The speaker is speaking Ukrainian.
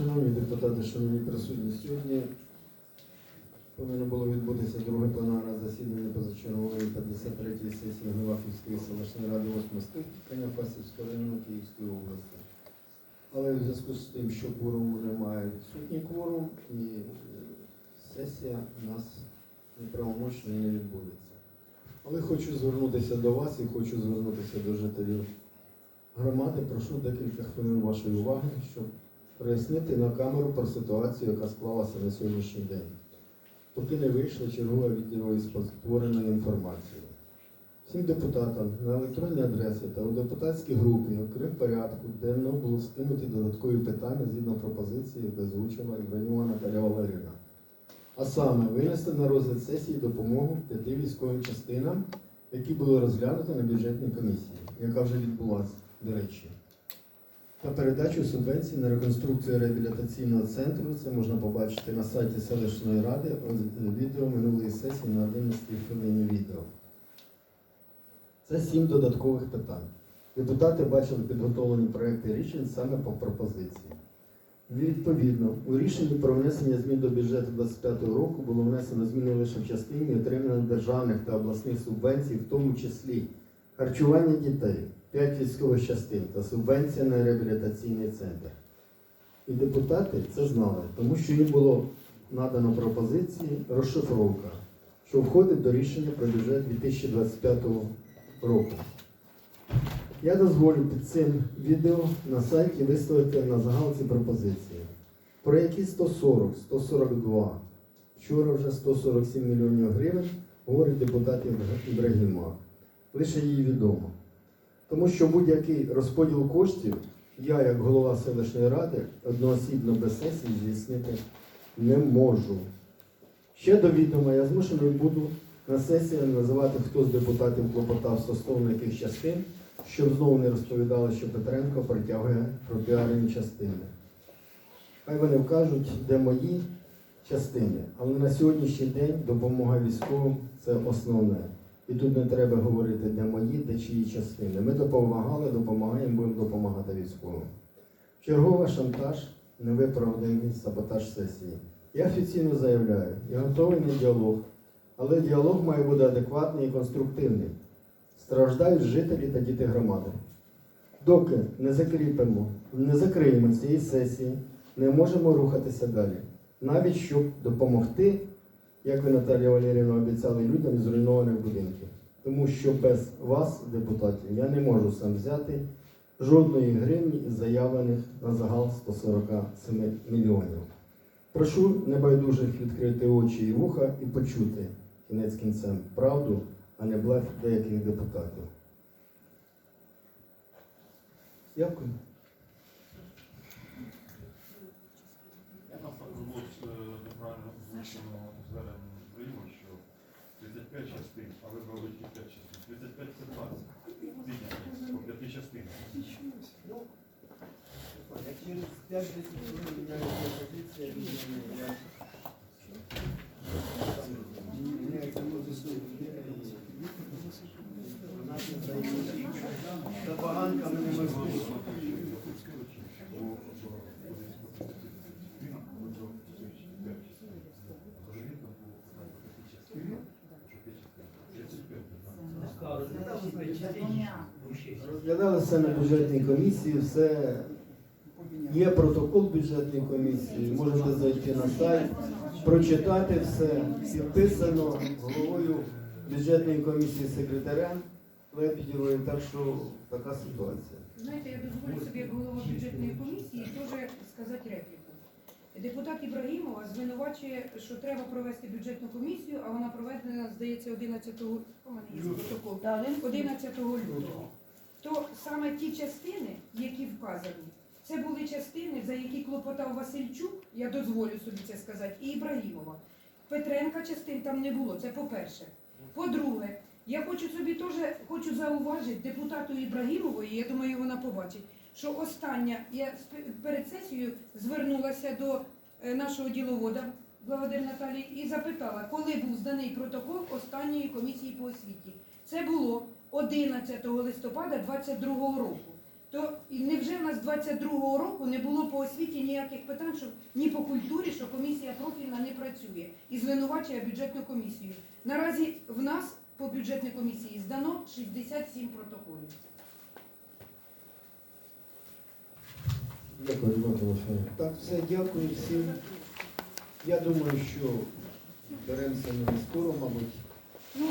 Шановні депутати, шановні присутні, сьогодні повинно було відбутися друге пленарне засідання позачергової 53-ї сесії Гливахівської селищної ради 8 скликання Фасівського району Київської області. Але в зв'язку з тим, що кворуму немає, відсутній кворум, і е, сесія у нас неправомочно не відбудеться. Але хочу звернутися до вас і хочу звернутися до жителів громади. Прошу декілька хвилин вашої уваги, щоб прояснити на камеру про ситуацію, яка склалася на сьогоднішній день. Поки не вийшло чергове відділо із створеної інформації. Всім депутатам на електронні адреси та у депутатській групі, окрім порядку, денно було скинуті додаткові питання згідно пропозиції, яку озвучила Ібраїмова Наталя Валеріна. А саме винести на розгляд сесії допомогу п'яти військовим частинам, які були розглянуті на бюджетній комісії, яка вже відбулася, до речі. Та передачу субвенцій на реконструкцію реабілітаційного центру. Це можна побачити на сайті селищної ради відео минулої сесії на 11 хвилині відео. Це сім додаткових питань. Депутати бачили підготовлені проекти рішень саме по пропозиції. Відповідно, у рішенні про внесення змін до бюджету 2025 року було внесено зміни лише в частині отримання державних та обласних субвенцій, в тому числі харчування дітей, 5 військових частин та субвенція на реабілітаційний центр. І депутати це знали, тому що їм було надано пропозиції розшифровка, що входить до рішення про бюджет 2025 року. Я дозволю під цим відео на сайті виставити на загал ці пропозиції. Про які 140, 142, вчора вже 147 мільйонів гривень, говорить депутат Ібрагімова. Лише їй відомо. Тому що будь-який розподіл коштів я, як голова селищної ради, одноосібно без сесії здійснити не можу. Ще до відома я змушений буду на сесії називати, хто з депутатів клопотав стосовно яких частин, щоб знову не розповідали, що Петренко протягує пропіарені частини. Хай вони вкажуть, де мої частини, але на сьогоднішній день допомога військовим це основне. І тут не треба говорити, де мої, де чиї частини. Ми допомагали, допомагаємо, будемо допомагати військовим. Чергова шантаж, невиправданий саботаж сесії. Я офіційно заявляю, я готовий на діалог, але діалог має бути адекватний і конструктивний. Страждають жителі та діти громади. Доки не закріпимо, не закриємо цієї сесії, не можемо рухатися далі. Навіть щоб допомогти, як ви, Наталія Валерівна, обіцяли людям з зруйнованих будинків. Тому що без вас, депутатів, я не можу сам взяти жодної гривні із заявлених на загал 147 мільйонів. Прошу небайдужих відкрити очі і вуха і почути кінець кінцем правду, а не блеф деяких депутатів. Дякую. Я там було неправильно озвучено звернення Україну, що 35 частин, а ви тільки 5 частин. 35 це 20. Підняти по 5 частинах. Як через 5-10 хвилин міняється позиція, я міняється позиція Забаганками не можливо. Розглядалося на бюджетній комісії, все є протокол бюджетної комісії, можете зайти на сайт, прочитати все, підписано головою бюджетної комісії секретарем Лебедєвою, так що така ситуація. Знаєте, я дозволю собі як голова бюджетної комісії. Депутат Ібрагімова звинувачує, що треба провести бюджетну комісію, а вона проведена, здається, 11 у мене є протокол. 11 лютого. То саме ті частини, які вказані, це були частини, за які клопотав Васильчук, я дозволю собі це сказати, і Ібрагімова. Петренка частин там не було, це по-перше. По-друге, я хочу собі теж хочу зауважити депутату Ібрагімової, я думаю, вона побачить, що остання я перед сесією звернулася до е, нашого діловода благодаря Наталії і запитала, коли був зданий протокол останньої комісії по освіті. Це було 11 листопада 2022 року. То і невже в нас 22-го року не було по освіті ніяких питань, що ні по культурі, що комісія профільна не працює і звинувачує бюджетну комісію. Наразі в нас по бюджетній комісії здано 67 протоколів. Дякую, Дмитро Так, все, дякую всім. Я думаю, що беремося ми скоро, мабуть. Ну,